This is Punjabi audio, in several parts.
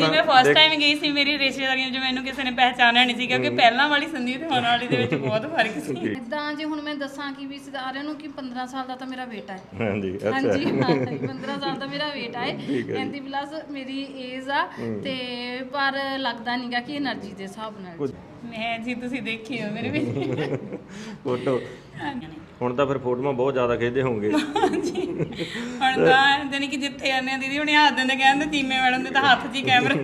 ਕਿਉਂਕਿ ਮੈਂ ਫਸਟ ਟਾਈਮ ਗਈ ਸੀ ਮੇਰੀ ਰਿਸ਼ਤੇਦਾਰੀਆਂ 'ਚ ਮੈਨੂੰ ਕਿਸੇ ਨੇ ਪਹਿਚਾਣਿਆ ਨਹੀਂ ਸੀ ਕਿਉਂਕਿ ਪਹਿਲਾਂ ਵਾਲੀ ਸੰਧੀ ਤੇ ਹੁਣ ਵਾਲੀ ਦੇ ਵਿੱਚ ਬਹੁਤ ਫ਼ਰਕ ਸੀ। ਇਦਾਂ ਜੇ ਹੁਣ ਮੈਂ ਦੱਸਾਂ ਕਿ ਵੀ ਸਾਰਿਆਂ ਨੂੰ ਕਿ 15 ਸਾਲ ਦਾ ਤਾਂ ਮੇਰਾ ਬੇਟਾ ਹੈ। ਹਾਂਜੀ ਅੱਛਾ। ਹਾਂਜੀ ਹਾਂ 15 ਸਾਲ ਦਾ ਮੇਰਾ ਬੇਟਾ ਹੈ। ਠੀਕ ਪਲੱਸ ਮੇਰੀ ਏਜ ਆ ਤੇ ਪਰ ਲੱਗਦਾ ਨਹੀਂਗਾ ਕਿ એનર્ਜੀ ਦੇ ਹਿਸਾਬ ਨਾਲ ਕੁਝ- ਮੈਂ ਜੀ ਤੁਸੀਂ ਦੇਖੀ ਹੋ ਮੇਰੇ ਵਿੱਚ ਫੋਟੋ ਹੁਣ ਤਾਂ ਫਿਰ ਫੋਟੋਆਂ ਬਹੁਤ ਜ਼ਿਆਦਾ ਖਿੱਚਦੇ ਹਾਂਜੀ। ਹੁਣ ਤਾਂ ਜਾਨੀ ਕਿ ਜਿੱਥੇ ਆਨੇ ਦੀਦੀ ਹੁਣੇ ਹੱਥ ਦਿੰਦੇ ਕਹਿੰਦੇ ਚੀਮੇ ਮੈਡਮ ਦੇ ਤਾਂ ਹੱਥ 'ਚ ਹੀ ਕੈਮਰਾ।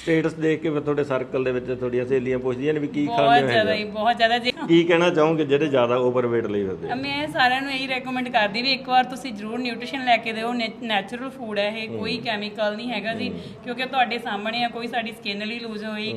ਸਟੇਟਸ ਦੇਖ ਕੇ ਫਿਰ ਤੁਹਾਡੇ ਸਰਕਲ ਦੇ ਵਿੱਚ ਤੁਹਾਡੀਆਂ ਸਹੇਲੀਆਂ ਪੁੱਛਦੀਆਂ ਨੇ ਵੀ ਕੀ ਬਹੁਤ ਖਾਂਦੇ ਜ਼ਿਆਦਾ ਹੋ ਹੀ ਬਹੁਤ ਜ਼ਿਆਦਾ ਜੀ। ਕੀ ਕਹਿਣਾ ਚਾਹੋਗੇ ਜਿਹੜੇ ਜ਼ਿਆਦਾ ਓਵਰਵੇਟ ਲਈ ਫਿਰਦੇ ਆ? ਮੈਂ ਸਾਰਿਆਂ ਨੂੰ ਇਹੀ ਰეკਮੈਂਡ ਕਰਦੀ ਵੀ ਇੱਕ ਵਾਰ ਤੁਸੀਂ ਜਰੂਰ ਨਿਊਟ੍ਰੀਸ਼ਨ ਲੈ ਕੇ ਦਿਓ ਨੈਚੁਰਲ ਫੂਡ ਹੈ ਇਹ ਕੋਈ ਕੈਮੀਕਲ ਨਹੀਂ ਹੈਗਾ ਜੀ ਕਿਉਂਕਿ ਤੁਹਾਡੇ ਸਾਹਮਣੇ ਆ ਕੋਈ ਸਾਡੀ ਸਕਿਨ ਲਈ ਲੂਜ਼ ਹੋਈ।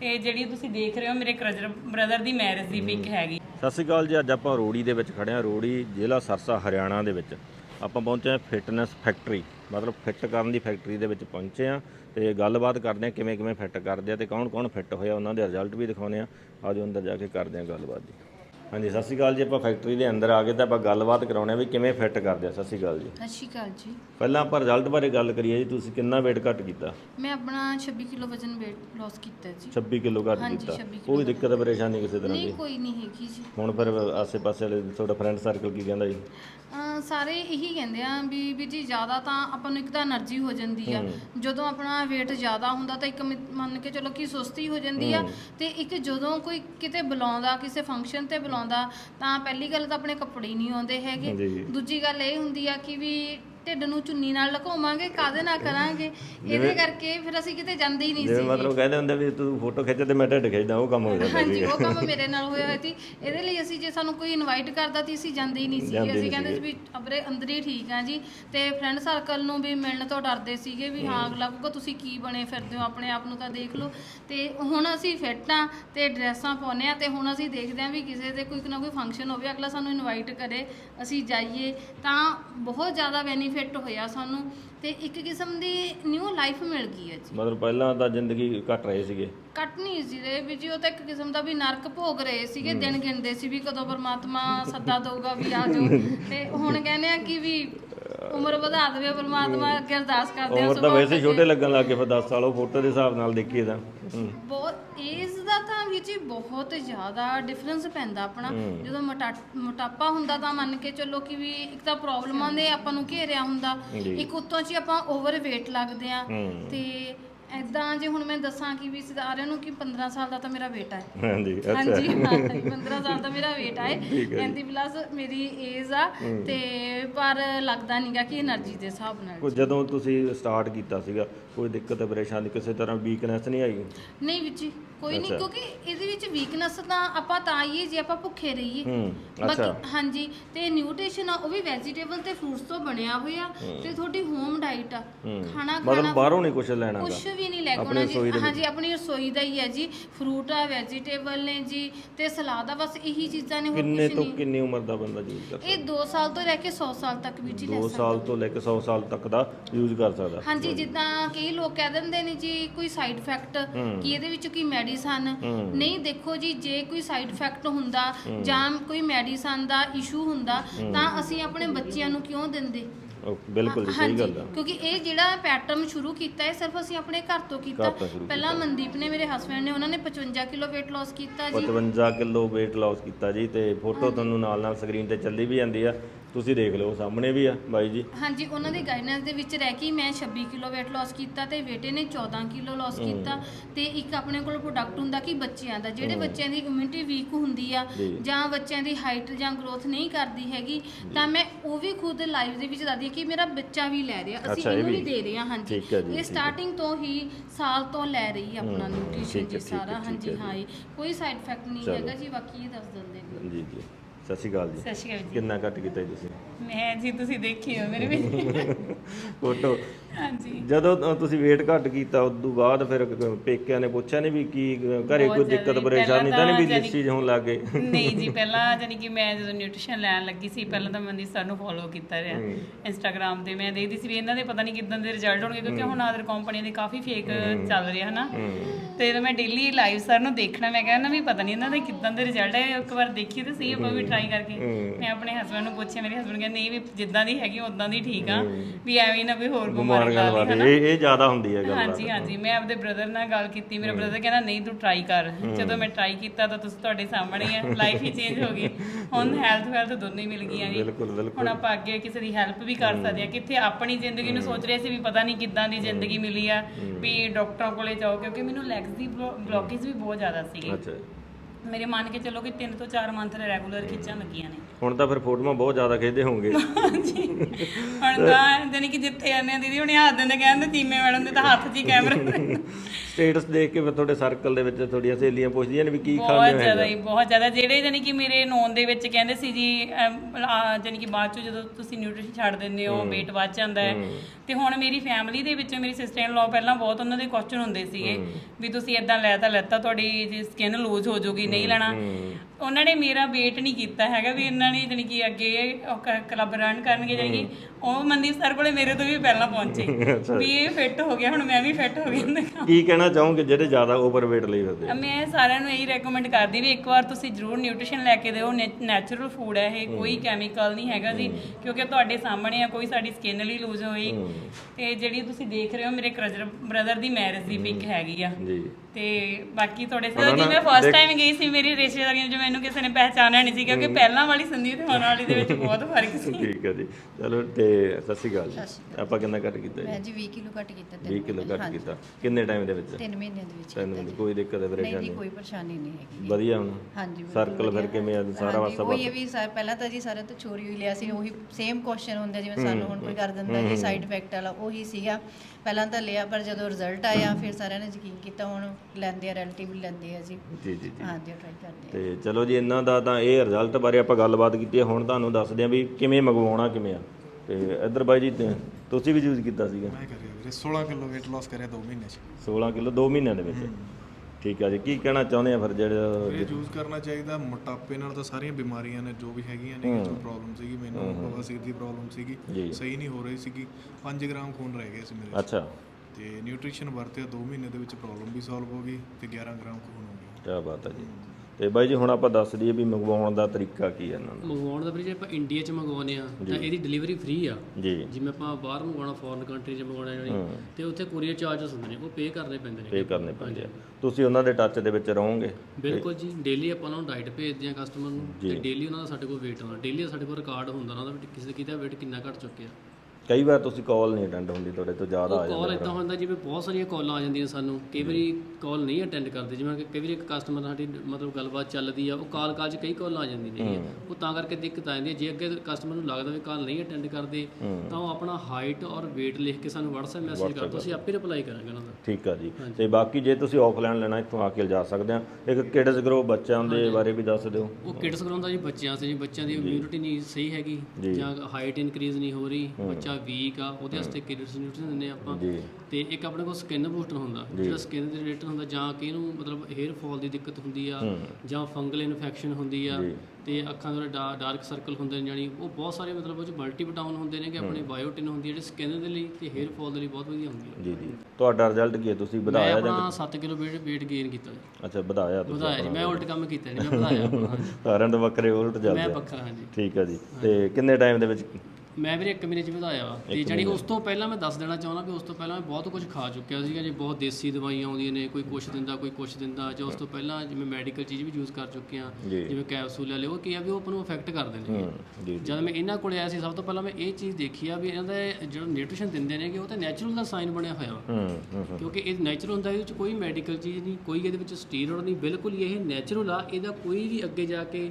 ਤੇ ਜਿਹੜੀ ਤੁਸੀਂ ਦੇਖ ਰਹੇ ਹੋ ਮੇਰੇ ਕ੍ਰਜਰ ਬ੍ਰਦਰ ਦੀ ਮੈਰਿਜ ਦੀ ਪਿਕ ਹੈਗੀ। ਸਤਿ ਸ਼੍ਰੀ ਅਕਾਲ ਜੀ ਅੱਜ ਆਪਾਂ ਰੋੜੀ ਦੇ ਵਿੱਚ ਖੜੇ ਹਾਂ ਰੋੜੀ ਜ਼ਿਲ੍ਹਾ ਸਰਸਾ ਹਰਿਆਣਾ ਦੇ ਵਿੱਚ। ਆਪਾਂ ਪਹੁੰਚੇ ਹਾਂ ਫਿਟਨੈਸ ਫੈਕਟਰੀ ਮਤਲਬ ਫਿੱਟ ਕਰਨ ਦੀ ਫੈਕਟਰੀ ਦੇ ਵਿੱਚ ਪਹੁੰਚੇ ਹਾਂ ਤੇ ਗੱਲਬਾਤ ਕਰਦੇ ਹਾਂ ਕਿਵੇਂ ਕਿਵੇਂ ਫਿੱਟ ਕਰਦੇ ਆ ਤੇ ਕੌਣ ਕੌਣ ਫਿੱਟ ਹੋਇਆ ਉਹਨਾਂ ਦੇ ਰਿਜ਼ਲਟ ਵੀ ਦਿਖਾਉਂਦੇ ਆ ਆਜੋ ਅੰਦਰ ਜਾ ਕੇ ਕਰਦੇ ਹਾਂ ਗੱਲਬਾਤ ਜੀ। ਹਾਂਜੀ ਸਤਿ ਸ਼੍ਰੀ ਅਕਾਲ ਜੀ ਆਪਾਂ ਫੈਕਟਰੀ ਦੇ ਅੰਦਰ ਆ ਗਏ ਤਾਂ ਆਪਾਂ ਗੱਲਬਾਤ ਕਰਾਉਣੇ ਵੀ ਕਿਵੇਂ ਫਿੱਟ ਕਰਦੇ ਆ ਸਤਿ ਸ਼੍ਰੀ ਅਕਾਲ ਜੀ। ਸਤਿ ਸ਼੍ਰੀ ਅਕਾਲ ਜੀ। ਪਹਿਲਾਂ ਆਪਾਂ ਰਿਜ਼ਲਟ ਬਾਰੇ ਗੱਲ ਕਰੀਏ ਜੀ ਤੁਸੀਂ ਕਿੰਨਾ weight ਘੱਟ ਕੀਤਾ? ਮੈਂ ਆਪਣਾ 26 ਕਿਲੋ ਵਜ਼ਨ weight loss ਕੀਤਾ ਜੀ। 26 ਕਿਲੋ ਘੱਟ ਕੀਤਾ। ਕੋਈ ਦਿੱਕਤ ਪਰੇਸ਼ਾਨੀ ਕਿਸੇ ਤਰ੍ਹਾਂ ਨਹੀਂ ਕੋਈ ਨਹੀਂ ਹੈਗੀ ਜੀ। ਹੁਣ ਫਿਰ ਆਸੇ-ਪਾਸੇ ਵਾਲੇ ਤੁਹਾਡਾ ਫਰੈਂਡ ਸਰਕਲ ਕੀ ਕਹਿੰਦਾ ਜੀ? ਸਾਰੇ ਇਹੀ ਕਹਿੰਦੇ ਆ ਵੀ ਵੀ ਜੀ ਜ਼ਿਆਦਾ ਤਾਂ ਆਪਾਂ ਨੂੰ ਇੱਕ ਤਾਂ એનર્ਜੀ ਹੋ ਜਾਂਦੀ ਆ। ਜਦੋਂ ਆਪਣਾ weight ਜ਼ਿਆਦਾ ਹੁੰਦਾ ਤਾਂ ਇੱਕ ਮੰਨ ਕੇ ਚਲੋ ਕਿ ਸੁਸਤੀ ਹੋ ਜਾਂਦੀ ਆ ਤੇ ਇੱਕ ਜਦੋਂ ਕੋਈ ਕਿਤੇ ਬੁਲਾਉਂਦਾ ਕਿਸੇ ਫੰਕਸ਼ਨ ਤੇ ਬੁਲਾਉਂਦਾ ਤਾਂ ਪਹਿਲੀ ਗੱਲ ਤਾਂ ਆਪਣੇ ਕੱਪੜੇ ਨਹੀਂ ਆਉਂਦੇ ਹੈਗੇ। ਦੂਜੀ ਗੱਲ ਇਹ ਹੁੰਦੀ ਆ ਕਿ ਵੀ ਢਿੱਡ ਨੂੰ ਚੁੰਨੀ ਨਾਲ ਲੁਕਾਵਾਂਗੇ ਕਾਦੇ ਨਾਲ ਕਰਾਂਗੇ? ਇਹਦੇ ਕਰਕੇ ਫਿਰ ਅਸੀਂ ਕਿਤੇ ਜਾਂਦੇ ਹੀ ਨਹੀਂ ਜਿਵੇਂ ਸੀ ਮਤਲਬ ਕਹਿੰਦੇ ਹੁੰਦੇ ਵੀ ਤੂੰ ਫੋਟੋ ਖਿੱਚ ਤੇ ਮੈਂ ਢਿੱਡ ਖਿੱਚਦਾ ਉਹ ਕੰਮ ਹੋ ਜਾਂਦਾ ਹਾਂਜੀ ਉਹ ਕੰਮ ਮੇਰੇ ਨਾਲ ਹੋਇਆ ਹੋਇਆ ਸੀ। ਇਹਦੇ ਲਈ ਅਸੀਂ ਜੇ ਸਾਨੂੰ ਕੋਈ ਇਨਵਾਈਟ ਕਰਦਾ ਸੀ ਅਸੀਂ ਜਾਂਦੇ ਹੀ ਨਹੀਂ ਸੀ ਅਸੀਂ ਕਹਿੰਦੇ ਸੀ ਵੀ ਅਬਰੇ ਅੰਦਰ ਹੀ ਠੀਕ ਆ ਜੀ। ਤੇ ਫਰੈਂਡ ਸਰਕਲ ਨੂੰ ਵੀ ਮਿਲਣ ਤੋਂ ਡਰਦੇ ਸੀਗੇ ਵੀ ਹਾਂ ਅਗਲਾ ਕਹੂਗਾ ਤੁਸੀਂ ਕੀ ਬਣੇ ਫਿਰਦੇ ਹੋ? ਆਪਣੇ ਆਪ ਨੂੰ ਤਾਂ ਦੇਖ ਲਓ। ਤੇ ਹੁਣ ਅਸੀਂ ਫਿੱਟ ਆ ਤੇ ਡਰੈਸਾਂ ਪਾਉਂਦੇ ਆ ਤੇ ਹੁਣ ਅਸੀਂ ਦੇਖਦੇ ਆ ਵੀ ਕਿਸੇ ਦੇ ਕੋਈ ਨਾ ਕੋਈ ਫੰਕਸ਼ਨ ਹੋਵੇ ਅਗਲਾ ਸਾਨੂੰ ਇਨਵਾਈਟ ਕਰੇ ਅਸੀਂ ਜਾਈਏ। ਤਾਂ ਬਹੁਤ ਜ਼ਿਆਦਾ ਬੈਨੀਫਿਟ ਹੋਇਆ ਸਾਨੂੰ ਤੇ ਇੱਕ ਕਿਸਮ ਦੀ ਨਿਊ ਲਾਈਫ ਮਿਲ ਗਈ ਹੈ ਜੀ। ਮਤਲਬ ਪਹਿਲਾਂ ਤਾਂ ਜ਼ਿੰਦਗੀ ਕੱਟ ਰਹੇ ਸੀਗੇ। ਕੱਟ ਨਹੀਂ ਸੀ ਰਹੇ ਵੀ ਜੀ ਉਹ ਤਾਂ ਇੱਕ ਕਿਸਮ ਦਾ ਵੀ ਨਰਕ ਭੋਗ ਰਹੇ ਸੀਗੇ। ਦਿਨ ਗਿਣਦੇ ਸੀ ਵੀ ਕਦੋਂ ਪਰਮਾਤਮਾ ਸੱਦਾ ਦਊਗਾ ਵੀ ਆ ਜਾਓ। ਤੇ ਹੁਣ ਕਹਿੰਦੇ ਆ ਕਿ ਵੀ ਉਮਰ ਵਧਾ ਦੇਵੇ ਪਰਮਾਤਮਾ ਅੱਗੇ ਅਰਦਾਸ ਕਰਦੇ ਆ ਉਮਰ ਤਾਂ ਵੈਸੇ ਛੋਟੇ ਲੱਗਣ ਲੱਗ ਗਏ ਫਿਰ 10 ਸਾਲ ਉਹ ਫੋਟੋ ਦੇ ਹਿਸਾਬ ਨਾਲ ਦੇਖੀਏ ਤਾਂ। ਬਹੁਤ ਏਜ ਵੀਰ ਜੀ ਬਹੁਤ ਜ਼ਿਆਦਾ ਡਿਫਰੈਂਸ ਪੈਂਦਾ ਆਪਣਾ। ਜਦੋਂ ਮੋਟਾਪਾ ਹੁੰਦਾ ਤਾਂ ਮੰਨ ਕੇ ਚੱਲੋ ਕਿ ਵੀ ਇੱਕ ਤਾਂ ਪ੍ਰੋਬਲਮਾਂ ਨੇ ਆਪਾਂ ਨੂੰ ਘੇਰਿਆ ਹੁੰਦਾ। ਇੱਕ ਉੱਤੋਂ ਜੀ ਆਪਾਂ ਓਵਰ weight ਲੱਗਦੇ ਆ ਤੇ ਐਦਾਂ ਜੇ ਹੁਣ ਮੈਂ ਦੱਸਾਂ ਕਿ ਵੀ ਸਾਰਿਆਂ ਨੂੰ ਕਿ 15 ਸਾਲ ਦਾ ਤਾਂ ਮੇਰਾ ਬੇਟਾ ਹੈ ਹਾਂਜੀ ਹਾਂਜੀ 15 ਸਾਲ ਦਾ ਮੇਰਾ weight ਹੈ ਠੀਕ ਹੈ ਮੇਰੀ ਏਜ ਆ। ਤੇ ਪਰ ਲੱਗਦਾ ਨਹੀਂਗਾ ਕਿ એનર્ਜੀ ਦੇ ਹਿਸਾਬ ਨਾਲ। ਕੋਈ ਜਦੋਂ ਤੁਸੀਂ ਸਟਾਰਟ ਕੀਤਾ ਸੀਗਾ ਕੋਈ ਦਿੱਕਤ ਪਰੇਸ਼ਾਨੀ ਕਿਸੇ ਤਰ੍ਹਾਂ ਵੀਕਨੈਸ ਨਹੀਂ ਆਈ? ਨਹੀਂ ਵੀਰ ਜੀ। ਕੋਈ ਨਹੀਂ। ਕਿਉਂਕਿ ਇਹਦੇ ਵਿੱਚ ਵੀਕਨੈਸ ਤਾਂ ਆਪਾਂ ਤਾਂ ਹੀ ਹੈ ਜੇ ਆਪਾਂ ਭੁੱਖੇ ਰਹੀਏ। ਹੂੰ ਅੱਛਾ। ਬਾਕੀ ਹਾਂਜੀ ਤੇ ਨਿਊਟ੍ਰੀਸ਼ਨ ਆ ਉਹ ਵੀ ਵੈਜੀਟੇਬਲ ਤੇ ਫਰੂਟਸ ਤੋਂ ਬਣਿਆ ਹੋਇਆ ਤੇ ਤੁਹਾਡੀ ਹੋਮ ਡਾਈਟ ਆ। ਹੂੰ। ਖਾਣਾ ਮਤਲਬ ਖਾਣਾ ਬਾਹਰੋਂ ਨਹੀਂ ਕੁਝ ਲੈਣਾ ਗਾ। ਕੁਝ ਵੀ ਨਹੀਂ ਲੈ ਕੇ ਆਪਣੀ ਆਉਣਾ ਰਸੋਈ ਦੇ ਜੀ। ਹਾਂਜੀ ਆਪਣੀ ਰਸੋਈ ਦਾ ਹੀ ਹੈ ਜੀ। ਫਰੂਟ ਆ ਵੈਜੀਟੇਬਲ ਨੇ ਜੀ ਤੇ ਸਲਾਦ ਆ ਬਸ ਇਹੀ ਚੀਜ਼ਾਂ ਨੇ ਹੋਰ ਕਿੰਨੇ ਕੁਝ ਤੋਂ ਨਹੀਂ। ਕਿੰਨੀ ਉਮਰ ਦਾ ਬੰਦਾ ਯੂਜ਼ ਕਰ ਇਹ 2 ਸਾਲ ਤੋਂ ਲੈ ਕੇ 100 ਸਾਲ ਤੱਕ ਵੀ ਜੀ ਲੈ 2 ਸਕਦਾ। ਸਾਲ ਤੋਂ ਲੈ ਕੇ 100 ਸਾਲ ਤੱਕ ਦਾ ਯੂਜ਼ ਕਰ ਸਕਦਾ। ਹਾਂਜੀ ਜਿੱਦਾਂ ਕਈ ਲੋਕ ਕਹਿ ਦਿੰਦੇ ਨੇ ਜੀ ਕੋਈ ਸਾਈਡ ਇਫੈਕਟ ਕਿ ਇਹਦੇ ਵਿੱਚ ਕੋਈ ਮੈਡੀਸਨ ਨਹੀਂ ਦੇਖੋ ਜੀ ਜੇ ਕੋਈ ਸਾਈਡ ਇਫੈਕਟ ਹੁੰਦਾ ਜਾਂ ਕੋਈ ਮੈਡੀਸਨ ਦਾ ਇਸ਼ੂ ਹੁੰਦਾ ਤਾਂ ਅਸੀਂ ਆਪਣੇ ਬੱਚਿਆਂ ਨੂੰ ਕਿਉਂ ਦਿੰਦੇ? ਬਿਲਕੁਲ ਜੀ, ਸਹੀ ਗੱਲ ਆ। ਕਿਉਂਕਿ ਇਹ ਜਿਹੜਾ ਪੈਟਰਨ ਸ਼ੁਰੂ ਕੀਤਾ ਹੈ ਸਿਰਫ ਅਸੀਂ ਆਪਣੇ ਘਰ ਤੋਂ ਕੀਤਾ। ਪਹਿਲਾਂ ਮਨਦੀਪ ਨੇ ਮੇਰੇ ਹਸਬੰਡ ਨੇ ਉਹਨਾਂ ਨੇ 55 ਕਿਲੋ weight loss ਕੀਤਾ ਜੀ। 55 ਕਿਲੋ weight loss ਕੀਤਾ ਜੀ ਤੇ ਫੋਟੋ ਤੁਹਾਨੂੰ ਨਾਲ ਨਾਲ ਸਕਰੀਨ ਤੇ ਚੱਲੀ ਵੀ ਜਾਂਦੀ ਆ। ਤੁਸੀਂ ਦੇਖ ਲਓ ਸਾਹਮਣੇ ਵੀ ਆ ਬਾਈ ਜੀ ਹਾਂਜੀ ਉਹਨਾਂ ਦੀ ਗਾਈਡੈਂਸ ਦੇ ਵਿੱਚ ਰਹਿ ਕੇ ਮੈਂ 26 ਕਿਲੋ weight loss ਕੀਤਾ ਤੇ ਬੇਟੇ ਨੇ 14 ਕਿਲੋ loss ਕੀਤਾ ਤੇ ਇੱਕ ਆਪਣੇ ਕੋਲ ਪ੍ਰੋਡਕਟ ਹੁੰਦਾ ਕਿ ਬੱਚਿਆਂ ਦਾ ਜਿਹੜੇ ਬੱਚਿਆਂ ਦੀ ਇਮਿਊਨਿਟੀ ਵੀਕ ਹੁੰਦੀ ਆ ਜੀ। ਜਾਂ ਬੱਚਿਆਂ ਦੀ ਹਾਈਟ ਜਾਂ ਗਰੋਥ ਨਹੀਂ ਕਰਦੀ ਹੈਗੀ ਤਾਂ ਮੈਂ ਉਹ ਵੀ ਖੁਦ ਲਾਈਵ ਦੇ ਵਿੱਚ ਦੱਸਦੀ ਹਾਂ ਕਿ ਮੇਰਾ ਬੱਚਾ ਵੀ ਲੈ ਰਿਹਾ ਅਸੀਂ ਅੱਛਾ, ਇਹ ਇਹਨੂੰ ਵੀ? ਵੀ ਦੇ ਰਹੇ ਹਾਂ ਹਾਂਜੀ ਠੀਕ ਹੈ ਜੀ, ਇਹ ਹੈ। ਸਟਾਰਟਿੰਗ ਤੋਂ ਹੀ ਸਾਲ ਤੋਂ ਲੈ ਰਹੀ ਹੈ ਆਪਣਾ ਹਮ, ਨਿਊਟ੍ਰੀਸ਼ਨ ਠੀਕ ਹੈ, ਜੀ ਠੀਕ ਹੈ, ਸਾਰਾ ਠੀਕ ਹਾਂਜੀ ਹੈ ਕੋਈ ਸਾਈਡ ਇਫੈਕਟ ਨਹੀਂ ਚਲੋ। ਹੈਗਾ ਜੀ ਬਾਕੀ ਇਹ ਦੱਸ ਦਿੰਦੇ ਨੇ ਜੀ ਜੀ ਸਤਿ ਸ਼੍ਰੀ ਅਕਾਲ ਜੀ। ਸਤਿ ਸ਼੍ਰੀ ਅਕਾਲ ਜੀ। ਕਿੰਨਾ ਘੱਟ ਕੀਤਾ ਜੀ ਤੁਸੀਂ? ਮੈਂ ਜੀ ਤੁਸੀਂ ਦੇਖੀ ਹੋ ਮੇਰੇ ਵਿੱਚ ਫੋਟੋ। ਹਾਂਜੀ। ਜਦੋਂ ਅ, ਤੁਸੀਂ weight ਘੱਟ ਕੀਤਾ ਉਸ ਤੋਂ ਬਾਅਦ ਫਿਰ ਕ- ਪੇਕਿਆਂ ਨੇ ਪੁੱਛਿਆ ਨਹੀਂ ਵੀ ਕੀ ਅ, ਘਰੇ ਬਹੁਤ ਕੋਈ ਜ਼ਿਆਦਾ ਦਿੱਕਤ। ਪਰੇਸ਼ਾਨੀ ਤਾਂ ਨਹੀਂ ਵੀ ਪਹਿਲਾਂ ਤਾਂ ਚੀਜ਼ ਹੋਣ ਲੱਗੇ ਨਹੀਂ ਜੀ ਪਹਿਲਾਂ ਜਾਨੀ ਕਿ ਮੈਂ ਜਦੋਂ ਨਿਊਟ੍ਰੀਸ਼ਨ ਲੈਣ ਲੱਗੀ ਸੀ ਪਹਿਲਾਂ ਤਾਂ ਮਨਦੀਪ ਸਰ ਨੂੰ ਫੋਲੋ ਕੀਤਾ ਰਿਹਾ। ਇੰਸਟਾਗ੍ਰam ਤੇ ਮੈਂ ਦੇਖਦੀ ਸੀ ਵੀ ਇਹਨਾਂ ਦੇ ਪਤਾ ਨਹੀਂ ਕਿਦਾਂ ਦੇ ਰਿਜ਼ਲਟ ਹੋਣਗੇ ਕਿਉਂਕਿ ਹੁਣ ਆਦਰ ਕੰਪਨੀ ਦੇ ਕਾਫੀ ਫੇਕ ਚੱਲ ਰਿਹਾ ਹਨਾ। ਤੇ ਜਦੋਂ ਮੈਂ ਡੇਲੀ ਲਾਈਵ ਸਰ ਨੂੰ ਦੇਖਣਾ ਮੈਂ ਕਹਿੰਦਾ ਵੀ ਪਤਾ ਨਹੀਂ ਇਹਨਾਂ ਦੇ ਕਿਦਾਂ ਦੇ ਰਿਜ਼ਲਟ ਹੈ ਇੱਕ ਵਾਰ ਦੇਖੀ ਤਾਂ ਸਹੀ ਆਪਾਂ ਵੀ ਟਰਾਈ ਕਰਕੇ। ਮੈਂ ਆਪਣੇ ਹਸਬੰਡ ਨੂੰ ਪੁੱਛਿਆ ਮੇਰੇ ਹਸਬੰਡ ਕਹਿੰਦੇ ਨਹੀਂ ਵੀ ਜਿੱਦਾਂ ਦੀ ਹੈਗੀ ਉਦਾਂ ਦੀ ਠੀਕ ਆ। ਵੀ ਐਵੇਂ ਨਾ ਵੀ ਹੋਰ ਬਿਮਾਰੀ ਮਾਰ ਲਾ ਲਈ, ਗੱਲਬਾਤ ਹਨਾ। ਇਹ ਇਹ ਜ਼ਿਆਦਾ ਹੁੰਦੀ ਹੈ ਗੱਲਬਾਤ ਹਾਂਜੀ ਹਾਂਜੀ ਮੈਂ ਆਪਦੇ ਬ੍ਰਦਰ ਨਾਲ ਗੱਲ ਕੀਤੀ। ਮੇਰਾ ਬ੍ਰਦਰ ਕਹਿੰਦਾ ਨਹੀਂ ਤੂੰ ਟਰਾਈ ਕਰ। ਜਦੋਂ ਮੈਂ ਟਰਾਈ ਕੀਤਾ ਤਾਂ ਤੁਸੀਂ ਤੁਹਾਡੇ ਸਾਹਮਣੇ ਹੈ ਲਾਈਫ ਹੀ ਚੇਂਜ ਹੋ ਗਈ। ਹੁਣ ਹੈਲਥ ਵੈਲਥ ਦੋਨੇ ਹੀ ਮਿਲ ਗਈਆਂ ਜੀ। ਬਿਲਕੁਲ ਬਿਲਕੁਲ। ਹੁਣ ਆਪਾਂ ਅੱਗੇ ਕਿਸੇ ਦੀ ਹੈਲਪ ਵੀ ਕਰ ਸਕਦੇ ਆ। ਕਿੱਥੇ ਆਪਣੀ ਜ਼ਿੰਦਗੀ ਨੂੰ ਸੋਚ ਰਹੇ ਸੀ ਵੀ ਪਤਾ ਨਹੀਂ ਕਿੱਦਾਂ ਦੀ ਜ਼ਿੰਦਗੀ ਮਿਲੀ ਆ। ਵੀ ਡਾਕਟਰਾਂ ਕੋਲੇ ਜਾਓ ਕਿਉਂਕਿ ਮੈਨੂੰ ਲੈਗਸ ਦੀ ਬਲੌਕੇਜ ਵੀ ਬਹੁਤ ਜ਼ਿਆਦਾ ਸੀਗੀ। ਅੱਛਾ। ਮੇਰੇ ਮੰਨ ਕੇ ਚੱਲੋ ਕਿ 3 ਤੋਂ 4 ਮੰਥ ਰੈਗੂਲਰ ਖਿੱਚਾਂ ਲੱਗੀਆਂ ਨੇ। ਹੁਣ ਤਾਂ ਫਿਰ ਫੋਟੋਆਂ ਬਹੁਤ ਜ਼ਿਆਦਾ ਖਿੱਚਦੇ ਹੋਣਗੇ ਹਾਂਜੀ। ਹੁਣ ਤਾਂ ਜਾਨੀ ਕਿ ਜਿੱਥੇ ਆਨੇ ਦੀਦੀ ਹੁਣੇ ਹੱਥ ਦਿੰਦੇ ਕਹਿੰਦੇ ਚੀਮੇ ਮੈਡਮ ਦੇ ਤਾਂ ਹੱਥ 'ਚ ਹੀ ਕੈਮਰਾ ਸਟੇਟਸ ਦੇਖ ਕੇ ਫਿਰ ਤੁਹਾਡੇ ਸਰਕਲ ਦੇ ਵਿੱਚ ਤੁਹਾਡੀਆਂ ਸਹੇਲੀਆਂ ਪੁੱਛਦੀਆਂ ਨੇ ਵੀ ਕੀ ਬਹੁਤ ਖਾਂਦੇ ਹੋ ਜ਼ਿਆਦਾ ਹੀ ਬਹੁਤ ਜ਼ਿਆਦਾ। ਜਿਹੜੇ ਜਾਨੀ ਕਿ ਮੇਰੇ ਨੋਨ ਦੇ ਵਿੱਚ ਕਹਿੰਦੇ ਸੀ ਜੀ ਜਾਨੀ ਕਿ ਬਾਅਦ ਚ ਜਦੋਂ ਤੁਸੀਂ ਨਿਊਟ੍ਰੀਸ਼ਨ ਛੱਡ ਦਿੰਦੇ ਹੋ weight ਵੱਧ ਜਾਂਦਾ ਹੈ। ਤੇ ਹੁਣ ਮੇਰੀ ਫੈਮਿਲੀ ਦੇ ਵਿੱਚ ਮੇਰੀ ਸਿਸਟਰ ਇਨ ਲਾ ਪਹਿਲਾਂ ਬਹੁਤ ਉਹਨਾਂ ਦੇ ਕੁਐਸਚਨ ਹੁੰਦੇ ਸੀਗੇ ਵੀ ਤੁਸੀਂ ਇਦਾਂ ਲੈ ਤਾਂ ਲੈਤਾ ਤੁਹਾਡੀ ਜੀ ਸਕਿਨ ਲੂਜ਼ ਹੋ ਜਾਊਗੀ। ਨਹੀਂ ਲੈਣਾ। ਉਹਨਾਂ ਨੇ ਮੇਰਾ ਵੇਟ ਨਹੀਂ ਕੀਤਾ ਹੈਗਾ ਵੀ ਇਹਨਾਂ ਨੇ ਜਾਨੀ ਕਿ ਅੱਗੇ ਕਲੱਬ ਰਨ ਕਰਨਗੇ ਜਾਨੀ ਕਿ ਉਹ ਮਨਦੀਪ ਸਰ ਕੋਲੇ ਮੇਰੇ ਤੋਂ ਵੀ ਪਹਿਲਾਂ ਪਹੁੰਚੇ। ਵੀ ਇਹ ਫਿੱਟ ਹੋ ਗਿਆ ਹੁਣ ਮੈਂ ਵੀ ਫਿੱਟ ਹੋ ਗਈ ਕੀ ਕਹਿਣਾ ਚਾਹੋਗੇ ਜਿਹੜੇ ਜ਼ਿਆਦਾ ਓਵਰਵੇਟ ਲਈ ਆ? ਮੈਂ ਸਾਰਿਆਂ ਨੂੰ ਇਹੀ ਰეკਮੈਂਡ ਕਰਦੀ ਵੀ ਇੱਕ ਵਾਰ ਤੁਸੀਂ ਜਰੂਰ ਨਿਊਟ੍ਰੀਸ਼ਨ ਲੈ ਕੇ ਦਿਓ। ਨੈਚੁਰਲ ਫੂਡ ਹੈ ਇਹ ਕੋਈ ਕੈਮੀਕਲ ਨਹੀਂ ਹੈਗਾ ਜੀ ਕਿਉਂਕਿ ਤੁਹਾਡੇ ਸਾਹਮਣੇ ਆ ਕੋਈ ਸਾਡੀ ਸਕਿਨ ਲਈ ਲੂਜ਼ ਹੋਈ। ਤੇ ਜਿਹੜੀ ਤੁਸੀਂ ਦੇਖ ਰਹੇ ਹੋ ਮੇਰੇ ਕ੍ਰਜਰ ਬ੍ਰਦਰ ਦੀ ਮੈਰਿਜ ਦੀ ਪਿਕ ਹੈਗੀ ਆ। ਜੀ। ਤੇ ਬਾਕੀ ਤੁਹਾਡੇ ਸਾਹ ਜੀ ਮੈਂ ਫਸਟ ਟਾਈਮ ਗਈ ਸੀ ਮੇਰੀ ਰਿਸ਼ਤੇਦਾਰੀਆਂ 'ਚ ਮੈਨੂੰ ਕਿਸੇ ਨੇ ਪਹਿਚਾਨਿਆ ਨਹੀਂ ਸੀ ਕਿਉਂਕਿ ਪਹਿਲਾਂ ਵਾਲੀ ਸੰਦੀਪ ਤੇ ਹੁਣ ਵਾਲੀ ਦੇ ਵਿੱਚ ਬਹੁਤ ਫ਼ਰਕ ਸੀ। ਠੀਕ ਹੈ ਜੀ। ਚਲੋ ਤੇ ਸਤਿ ਸ਼੍ਰੀ ਅਕਾਲ ਜੀ। ਆਪਾਂ ਕਿੰਨਾ ਘੱਟ ਕੀਤਾ ਮੈਂ ਜੀ ਜੀ 20 ਕਿਲੋ ਘੱਟ ਕੀਤਾ 20 ਕਿਲੋ ਘੱਟ ਕੀਤਾ। ਕਿੰਨੇ ਟਾਈਮ ਦੇ ਵਿੱਚ? ਤਿੰਨ ਮਹੀਨਿਆਂ ਦੇ ਵਿੱਚ ਤੈਨੂੰ ਕੋਈ ਦਿੱਕਤ ਨਹੀਂ ਪਰੇਸ਼ਾਨੀ ਜੀ ਕੋਈ ਪਰੇਸ਼ਾਨੀ ਨਹੀਂ ਹੈਗੀ। ਵਧੀਆ ਹੁਣ? ਹਾਂਜੀ ਸਰਕਲ ਫਿਰ। ਕਿਵੇਂ ਆ? ਸਾਰਾ ਵਾਸਾ ਉਹੀ ਵੀ ਪਹਿਲਾਂ ਤਾਂ ਜੀ ਸਾਰਿਆਂ ਤੋਂ ਚੋਰੀ ਹੋਈ ਲਿਆ ਸੀ ਉਹੀ ਸੇਮ ਕੁਐਸਚਨ ਹੁੰਦਾ ਜਿਵੇਂ ਸਾਨੂੰ ਹੁਣ ਕੋਈ ਕਰ ਦਿੰਦਾ ਜੀ ਸਾਈਡ ਇਫੈਕਟ ਵਾਲਾ ਉਹੀ ਸੀਗਾ। ਪਹਿਲਾਂ ਤਾਂ ਲਿਆ ਪਰ ਜਦੋਂ ਰਿਜ਼ਲਟ ਆਇਆ ਫਿਰ ਸਾਰਿਆਂ ਨੇ ਯਕੀਨ ਕੀਤਾ ਹੁਣ ਲੈਂਦੇ ਆ ਰਿਲੇਟਿਵ ਲੈਂਦੇ ਆ ਜੀ। ਜੀ ਜੀ ਜੀ। ਹਾਂਜੀ ਟਰਾਈ ਕਰਦੇ ਆ। ਤੇ ਚਲੋ ਜੀ ਇਹਨਾਂ ਦਾ ਤਾਂ ਇਹ ਰਿਜ਼ਲਟ ਬਾਰੇ ਆਪਾਂ ਗੱਲਬਾਤ ਕੀਤੀ ਹੈ। ਹੁਣ ਤੁਹਾਨੂੰ ਦੱਸਦੇ ਹਾਂ ਵੀ ਕਿਵੇਂ ਮੰਗਵਾਉਣਾ ਕਿਵੇਂ ਆ। ਤੇ ਇੱਧਰ ਬਾਈ ਜੀ ਤੇ ਤੁਸੀਂ ਵੀ ਯੂਜ਼ ਕੀਤਾ ਸੀਗਾ। ਮੈਂ ਕਰਿਆ ਵੀਰੇ 16 ਕਿਲੋ weight loss ਕਰਿਆ 2 ਮਹੀਨੇ ਚ। 16 ਕਿਲੋ 2 ਮਹੀਨਿਆਂ ਦੇ ਵਿੱਚ। ਠੀਕ ਆ ਜੀ ਕੀ ਕਹਿਣਾ ਚਾਹੁੰਦੇ ਆ ਫਿਰ ਜਿਹੜੇ ਇਹ ਯੂਜ਼ ਕਰਨਾ ਚਾਹੀਦਾ ਮੋਟਾਪੇ ਨਾਲ ਤਾਂ ਸਾਰੀਆਂ ਬਿਮਾਰੀਆਂ ਨੇ ਜੋ ਵੀ ਹੈਗੀਆਂ ਨੇ ਜੋ ਪ੍ਰੋਬਲਮ ਸੀਗੀ ਮੈਨੂੰ ਬਵਾਸੀਰ ਦੀ ਪ੍ਰੋਬਲਮ। ਸੀਗੀ ਸਹੀ ਨਹੀਂ ਹੋ ਰਹੀ ਸੀਗੀ 5 ਗ੍ਰਾਮ ਖੂਨ ਰਹਿ ਗਿਆ ਸੀ ਮੇਰੇ। ਅੱਛਾ। ਤੇ ਨਿਊਟ੍ਰੀਸ਼ਨ ਵਰਤਿਆ 2 ਮਹੀਨੇ ਦੇ ਵਿੱਚ ਪ੍ਰੋਬਲਮ ਵੀ ਸੋਲਵ ਹੋ ਗਈ ਤੇ 11 ਗ੍ਰਾਮ ਖੂਨ ਹੋ ਗਿਆ। ਕੀ ਬਾਤ ਹੈ ਜੀ। ਤੇ ਬਾਈ ਜੀ ਹੁਣ ਆਪਾਂ ਦੱਸ ਦਈਏ ਵੀ ਮੰਗਵਾਉਣ ਦਾ ਤਰੀਕਾ ਕੀ ਹੈ ਇਹਨਾਂ ਮੰਗਵਾਉਣ ਦਾ ਵੀਰੇ ਜੇ ਆਪਾਂ ਇੰਡੀਆ 'ਚ ਮੰਗਵਾਉਂਦੇ ਆ ਤਾਂ ਇਹਦੀ ਡਿਲੀਵਰੀ ਫ੍ਰੀ ਆ। ਦਾ ਜੀ। ਜਿਵੇਂ ਆਪਾਂ ਬਾਹਰ ਮੰਗਵਾਉਣਾ ਫੋਰਨ ਕੰਟਰੀ 'ਚ ਮੰਗਵਾਉਣਾ ਜਾਨੀ ਤੇ ਉੱਥੇ ਕੋਰੀਅਰ ਚਾਰजेस ਹੁੰਦੇ ਨੇ ਉਹ ਪੇ ਕਰਨੇ ਪੈਂਦੇ ਪੇ ਨੇ ਕਰਨੇ ਪੈਂਦੇ ਆ। ਤੁਸੀਂ ਉਹਨਾਂ ਦੇ ਟੱਚ ਦੇ ਵਿੱਚ ਰਹੋਗੇ? ਬਿਲਕੁਲ ਜੀ ਡੇਲੀ ਆਪਾਂ ਉਹਨਾਂ ਨੂੰ ਡਾਈਟ ਭੇਜਦੇ ਆ ਕਸਟਮਰ ਨੂੰ ਤੇ ਡੇਲੀ ਉਹਨਾਂ ਦਾ ਸਾਡੇ ਕੋਲ weight ਆਉਂਦਾ ਡੇਲੀ ਸਾਡੇ ਕੋਲ ਰਿਕਾਰਡ ਹੁੰਦਾ ਉਹਨਾਂ ਦਾ ਵੀ ਕਿਸੇ ਕਿਹਦਾ weight ਕਿੰਨਾ ਘਟ ਚੁੱਕਿਆ। ਕਈ ਵਾਰ ਤੁਸੀਂ ਕਾਲ ਨਹੀਂ ਅਟੈਂਡ ਹੁੰਦੀ ਤੁਹਾਡੇ ਤੋਂ ਜ਼ਿਆਦਾ ਆ ਉਹ ਕਾਲ ਇਦਾਂ ਹੁੰਦਾ ਜਿਵੇਂ ਬਹੁਤ ਸਾਰੀਆਂ ਕਾਲਾਂ ਆ ਜਾਂਦੀਆਂ ਸਾਨੂੰ ਕਈ ਵਾਰੀ ਕਾਲ ਨਹੀਂ ਅਟੈਂਡ ਕਰਦੇ ਜਿਵੇਂ ਕਿ ਕਈ ਵਾਰੀ ਇੱਕ ਕਸਟਮਰ ਸਾਡੀ ਮਤਲਬ ਗੱਲਬਾਤ ਚੱਲਦੀ ਆ ਉਹ ਕਾਲ ਕਾਲ 'ਚ ਕਈ ਕਾਲਾਂ ਆ ਜਾਂਦੀਆਂ ਨੇ ਉਹ ਤਾਂ ਕਰਕੇ ਦਿੱਕਤ ਆ ਜਾਂਦੀ ਹੈ ਜੇ ਅੱਗੇ ਕਸਟਮਰ ਨੂੰ ਲੱਗਦਾ ਵੀ ਕਾਲ ਨਹੀਂ ਅਟੈਂਡ ਕਰਦੇ ਤਾਂ ਉਹ ਆਪਣਾ ਹਾਈਟ ਔਰ weight ਲਿਖ ਕੇ ਸਾਨੂੰ WhatsApp ਮੈਸੇਜ ਕਰ ਅਸੀਂ ਆਪੇ ਰਿਪਲਾਈ ਕਰਾਂਗੇ ਉਹਨਾਂ ਦਾ। ਠੀਕ ਆ ਜੀ। ਤੇ ਬਾਕੀ ਜੇ ਤੁਸੀਂ ਆਫਲਾਈਨ ਲੈਣਾ ਇੱਥੋਂ ਆ ਕੇ ਲਿਜਾ ਸਕਦੇ ਆ। ਇੱਕ ਕਿਡਸ ਗਰੋ ਬੱਚਿਆਂ ਦੇ ਬਾਰੇ ਵੀ ਦੱਸ ਦਿਓ। ਉਹ ਕਿਡਸ ਕਰਾਉਂਦਾ ਜੀ ਬੱਚਿਆਂ ਤੇ ਜੀ ਬੱਚਿਆਂ ਦੀ ਇਮਿਊਨਿਟੀ ਨਹੀਂ ਸਹੀ ਹੈਗੀ ਜਾਂ। ਹਾਈਟ ਇਨਕਰੀਜ਼ ਨਹੀਂ ਹੋ ਰਹੀ ਬੱਚਾ ਵੀਕ ਆ ਉਹਦੇ ਵਾਸਤੇ ਕਿਡਸ ਨਿਊਟ੍ਰੀਸ਼ਨ ਦਿੰਦੇ ਆ ਆਪਾਂ। ਜੀ। ਤੇ ਇੱਕ ਆਪਣੇ ਕੋਲ ਸਕਿਨ ਬੂਸਟਰ ਹੁੰਦਾ ਜਿਹੜਾ ਸਕਿਨ ਦੇ ਰਿਲੇਟਡ ਹੁੰਦਾ ਜਾਂ ਕਿ ਇਹਨੂੰ ਮਤਲਬ ਹੇਅਰ ਫਾਲ ਦੀ ਦਿੱਕਤ ਹੁੰਦੀ ਆ ਜਾਂ ਫੰਗਲ ਇਨਫੈਕਸ਼ਨ ਹੁੰਦੀ ਆ ਤੇ ਅੱਖਾਂ ਦੇ ਡਾਰਕ ਸਰਕਲ ਹੁੰਦੇ ਨੇ ਜਾਨੀ ਉਹ ਬਹੁਤ ਸਾਰੇ ਮਤਲਬ ਉਹ ਚ ਮਲਟੀ ਵਿਟਾਮਿਨ ਹੁੰਦੇ ਨੇ ਕਿ ਆਪਣੀ ਬਾਇਓਟਿਨ ਹੁੰਦੀ ਹੈ ਜਿਹੜੀ ਸਕਿਨ ਦੇ ਲਈ ਤੇ ਹੇਅਰ ਫਾਲ ਦੇ ਲਈ ਬਹੁਤ ਵਧੀਆ ਹੁੰਦੀ ਹੈ ਜੀ ਜੀ। ਤੁਹਾਡਾ ਰਿਜ਼ਲਟ ਕੀ ਹੈ? ਤੁਸੀਂ ਮੈਂ ਵਧਾਇਆ ਜਾਂ ਆਪਣਾ 7 ਕਿਲੋ weight ਗੇਨ ਕੀਤਾ ਜੀ। ਅੱਛਾ ਵਧਾਇਆ ਤੁਸੀਂ ਵਧਾਇਆ ਜੀ ਮੈਂ ਉਲਟ ਕੰਮ ਕੀਤਾ ਨਹੀਂ ਮੈਂ ਵਧਾਇਆ ਸਾਰਿਆਂ ਦੇ ਵੱਖਰੇ ਉਲਟ ਮੈਂ ਚੱਲਦੇ ਆ। ਵੱਖਰਾ ਹਾਂਜੀ। ਠੀਕ ਆ ਜੀ। ਤੇ ਕਿੰਨੇ ਟਾਈਮ ਦੇ ਵਿੱਚ ਮੈਂ ਵੀਰੇ ਇੱਕ ਮਹੀਨੇ ਚ ਵਧਾਇਆ ਵਾ। ਤੇ ਜਾਨੀ ਉਸ ਤੋਂ ਪਹਿਲਾਂ ਮੈਂ ਦੱਸ ਦੇਣਾ ਚਾਹੁੰਦਾ ਵੀ ਉਸ ਤੋਂ ਪਹਿਲਾਂ ਮੈਂ ਬਹੁਤ ਕੁਝ ਖਾ ਚੁੱਕਿਆ ਸੀਗਾ ਜੀ ਬਹੁਤ ਦੇਸੀ ਦਵਾਈਆਂ ਆਉਂਦੀਆਂ ਨੇ ਕੋਈ ਕੁਛ ਦਿੰਦਾ ਕੋਈ ਕੁਛ ਦਿੰਦਾ ਜਾਂ ਉਸ ਤੋਂ ਪਹਿਲਾਂ ਜਿਵੇਂ ਮੈਡੀਕਲ ਚੀਜ਼ ਵੀ ਯੂਜ਼ ਕਰ ਚੁੱਕੇ ਆ। ਜਿਵੇਂ ਕੈਪਸੂਲ ਲੈ ਲਿਓ ਕੀ ਆ ਵੀ ਉਹ ਆਪਾਂ ਨੂੰ ਅਫੈਕਟ ਕਰਦੇ ਨੇ। ਜਦ ਮੈਂ ਇਹਨਾਂ ਕੋਲੇ ਆਇਆ ਸੀ ਸਭ ਤੋਂ ਪਹਿਲਾਂ ਮੈਂ ਇਹ ਚੀਜ਼ ਦੇਖੀ ਆ ਵੀ ਇਹਨਾਂ ਦਾ ਜਿਹੜਾ ਨਿਊਟ੍ਰੀਸ਼ਨ ਦਿੰਦੇ ਨੇ ਕਿ ਉਹ ਤਾਂ ਨੈਚੁਰਲ ਦਾ ਸਾਈਨ ਬਣਿਆ ਹੋਇਆ ਵਾ। ਕਿਉਂਕਿ ਇਹ ਨੈਚੁਰਲ ਹੁੰਦਾ ਇਹਦੇ ਵਿੱਚ ਕੋਈ ਮੈਡੀਕਲ ਚੀਜ਼ ਨਹੀਂ ਕੋਈ ਇਹਦੇ ਵਿੱਚ ਸਟੀਰੋਇਡ ਨਹੀਂ ਬਿਲਕੁਲ ਇਹ ਨੈਚੁਰਲ ਆ ਇਹਦਾ ਕੋਈ ਵੀ ਅੱਗੇ ਜਾ ਕੇ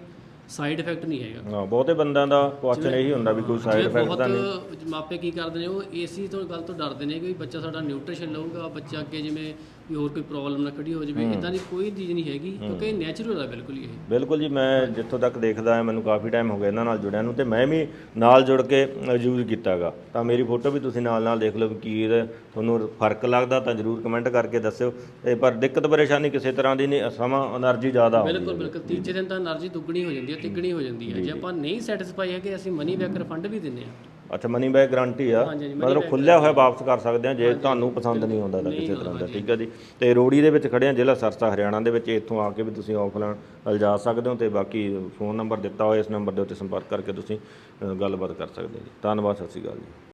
ਸਾਈਡ ਇਫੈਕਟ ਨਹੀਂ ਹੈਗਾ। ਹਾਂ ਬਹੁਤੇ ਬੰਦਿਆਂ ਦਾ ਕੁਐਸਚਨ ਇਹੀ ਹੁੰਦਾ ਵੀ ਕੋਈ ਸਾਈਡ ਜਿਵੇਂ ਇਫੈਕਟ ਬਹੁਤ ਤਾਂ ਨਹੀਂ। ਮਾਪੇ ਕੀ ਕਰਦੇ ਨੇ ਉਹ ਏਸੀ ਤੋਂ ਗੱਲ ਤੋਂ ਡਰਦੇ ਨੇ ਕਿ ਵੀ ਬੱਚਾ ਸਾਡਾ ਨਿਊਟ੍ਰੀਸ਼ਨ ਲਊਗਾ ਬੱਚਾ ਅੱਗੇ ਜਿਵੇਂ ਵੀ ਹੋਰ ਕੋਈ ਪ੍ਰੋਬਲਮ ਨਾ ਖੜੀ ਹੋ ਜਾਵੇ ਇਦਾਂ ਦੀ ਕੋਈ ਚੀਜ਼ ਨਹੀਂ ਹੈਗੀ ਕਿਉਂਕਿ ਇਹ ਨੈਚੁਰਲ ਆ ਬਿਲਕੁਲ ਇਹ। ਬਿਲਕੁਲ ਜੀ ਮੈਂ ਜਿੱਥੋਂ ਤੱਕ ਦੇਖਦਾ ਹਾਂ ਮੈਨੂੰ ਕਾਫੀ ਟਾਈਮ ਹੋ ਗਿਆ ਇਹਨਾਂ ਨਾਲ ਜੁੜਿਆ ਨੂੰ ਤੇ ਮੈਂ ਵੀ ਨਾਲ ਜੁੜ ਕੇ ਯੂਜ਼ ਕੀਤਾਗਾ। ਤਾਂ ਮੇਰੀ ਫੋਟੋ ਵੀ ਤੁਸੀਂ ਨਾਲ ਨਾਲ ਦੇਖ ਲਓ ਵੀ ਕੀ ਤੁਹਾਨੂੰ ਫ਼ਰਕ ਲੱਗਦਾ ਤਾਂ ਜਰੂਰ ਕਮੈਂਟ ਕਰਕੇ ਦੱਸਿਓ। ਤੇ ਪਰ ਦਿੱਕਤ ਪਰੇਸ਼ਾਨੀ ਕਿਸੇ ਤਰ੍ਹਾਂ ਦੀ ਨਹੀਂ ਸਮਾਂ એનર્ਜੀ ਜ਼ਿਆਦਾ ਆਉਂਦੀ ਬਿਲਕੁਲ ਬਿਲਕੁਲ। ਤੀਜੇ ਦਿਨ ਤਾਂ એનર્ਜੀ ਦੁੱਗਣੀ ਹੋ ਜਾਂਦੀ ਹੈ ਤਿੱਗਣੀ ਹੋ ਜਾਂਦੀ ਹੈ। ਜੇ ਆਪਾਂ ਨਹੀਂ ਸੈਟੀਸਫਾਈ ਹੈਗੇ ਅਸੀਂ ਮਨੀ ਬੈਕ ਰਿਫੰਡ ਵੀ ਦਿੰਨੇ ਆ ਅੱਛਾ ਮਨੀ ਬੈਕ ਗਾਰੰਟੀ ਆ। ਹਾਂਜੀ, money ਮਤਲਬ ਖੁੱਲਿਆ ਹੋਇਆ ਵਾਪਸ ਕਰ ਸਕਦੇ ਆ ਜੇ ਤੁਹਾਨੂੰ ਪਸੰਦ ਨਹੀਂ ਆਉਂਦਾ ਤਾਂ ਕਿਸੇ ਤਰ੍ਹਾਂ ਦਾ ਠੀਕ ਹੈ ਜੀ। ਤੇ ਰੋੜੀ ਦੇ ਵਿੱਚ ਖੜੇ ਆ ਜ਼ਿਲ੍ਹਾ ਸਰਸਾ ਹਰਿਆਣਾ ਦੇ ਵਿੱਚ ਇੱਥੋਂ ਆ ਕੇ ਵੀ ਤੁਸੀਂ ਆਫਲਾਈਨ ਲਿਜਾ ਸਕਦੇ ਹੋ ਤੇ ਬਾਕੀ ਫੋਨ ਨੰਬਰ ਦਿੱਤਾ ਹੋਇਆ ਇਸ ਨੰਬਰ ਦੇ ਉੱਤੇ ਸੰਪਰਕ ਕਰਕੇ ਤੁਸੀਂ ਅ, ਗੱਲਬਾਤ ਕਰ ਸਕਦੇ ਹੋ ਜੀ। ਧੰਨਵਾਦ ਸਤਿ ਸ਼੍ਰੀ ਅਕਾਲ ਜੀ।